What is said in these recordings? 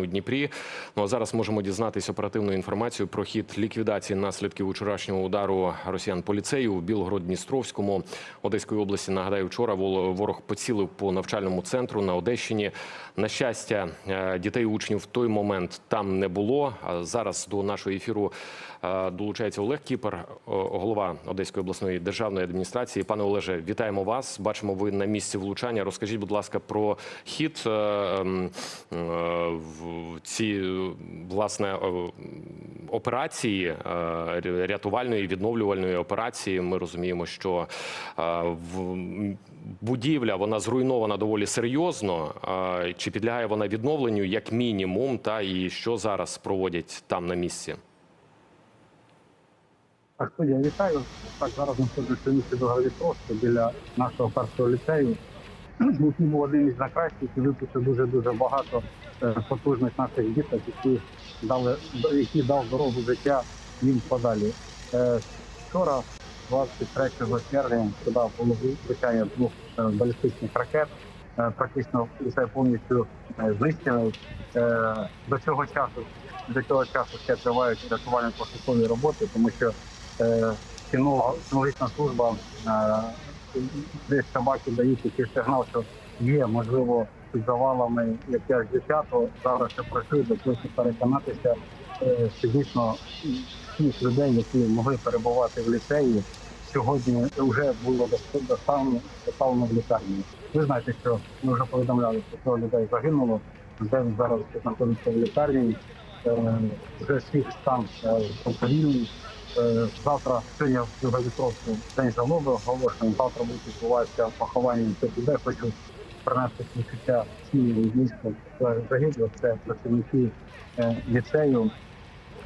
у Дніпрі. Ну а зараз можемо дізнатися оперативну інформацію про хід ліквідації наслідків вчорашнього удару росіян по ліцею у Білгород-Дністровському Одеської області. Нагадаю, вчора ворог поцілив по навчальному центру на Одещині. На щастя, е, дітей учнів в той момент там не було. А зараз до нашого ефіру е, долучається Олег Кіпер, голова Одеської обласної державної адміністрації. Пане Олеже, вітаємо вас. Бачимо, ви на місці влучання. Розкажіть, будь ласка, про хід е, в ці е, власне е, операції е, рятувальної відновлювальної операції. Ми розуміємо, що в будівля вона зруйнована доволі серйозно. Чи підлягає вона відновленню як мінімум? Та і що зараз проводять там на місці? Так, студія, вітаю. Так, зараз знаходжуся в місті Довгодністровську біля нашого першого ліцею, був один із найкращих і випустив дуже-дуже багато е, потужних наших діток, які дали які дав дорогу життя їм подалі. Е, Вчора, 23 червня, сюди було влучання двох е, балістичних ракет. Практично ліцей повністю знищено. До цього часу до цього часу ще тривають рятувально пошукові роботи, тому що кіно- кінологічна служба десь собаки дають такий сигнал, що є, можливо, під завалами якесь життя, то зараз ще працюють для того, переконатися, е, що дійсно всіх людей, які могли перебувати в ліцеї, сьогодні вже було доставлено, в лікарню. Ви знаєте, що ми вже повідомляли, що троє людей загинуло, де зараз знаходиться в лікарні. Е, Вже всіх стан е, повторюють. Е, Завтра сьогодні в Дніпропетровську день жалоби оголошений. Завтра буде відбуватися поховання цих людей. Хочу принести співчуття сім'ї міста загиблих. Це працівники е, ліцею.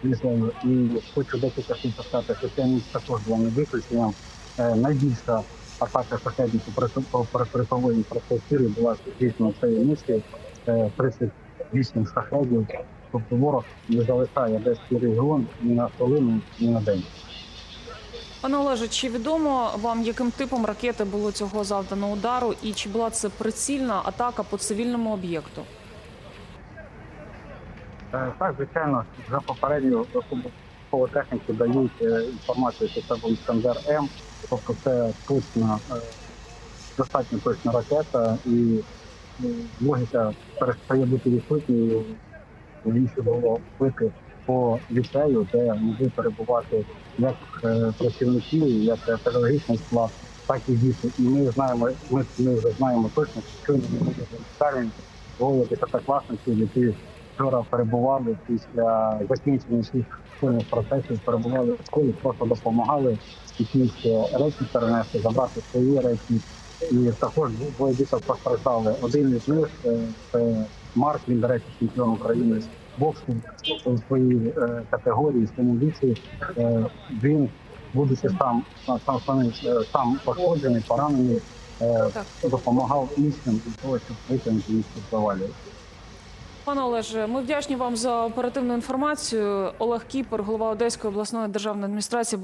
ліцею. І хочу декілька слів сказати, що це місце також було не виключенням. Е, Найбільша атака шахедів по прифронтової інфраструктури була дійсно в цій місті. Е, 38 шахедів. Тобто ворог не залишає Одеський регіон ні на хвилину, ні на день. Пане Олеже, чи відомо вам, яким типом ракети було цього завдано удару, і чи була це прицільна атака по цивільному об'єкту? Е, Так, звичайно, вже попередньо військову техніку дають е, інформацію, що це був Іскандер М, тобто це точна, е, достатньо точна ракета, і логіка перестає бути відсутньою. Навіщо було вбити по ліцею, де могли перебувати як е, працівники, як педагогічний склад, так і діти. І ми знаємо, ми, ми вже знаємо точно, що не буде лікарні, двоє десятикласників, які вчора перебували після закінчення всіх школьних процесів, перебували в школі, просто допомагали якісь речі перенести, забрати свої речі. І також двоє діток постраждали. Один із них е, це Марк, він, до речі, чемпіон України з боксу у своїй е, категорії, в своєму віці. Е, Він, будучи сам сам, сам, сам пошкоджений, поранений, е, допомагав іншим для того, щоб витягнути їх з завалів. Пане Олеже, ми вдячні вам за оперативну інформацію. Олег Кіпер, голова Одеської обласної державної адміністрації.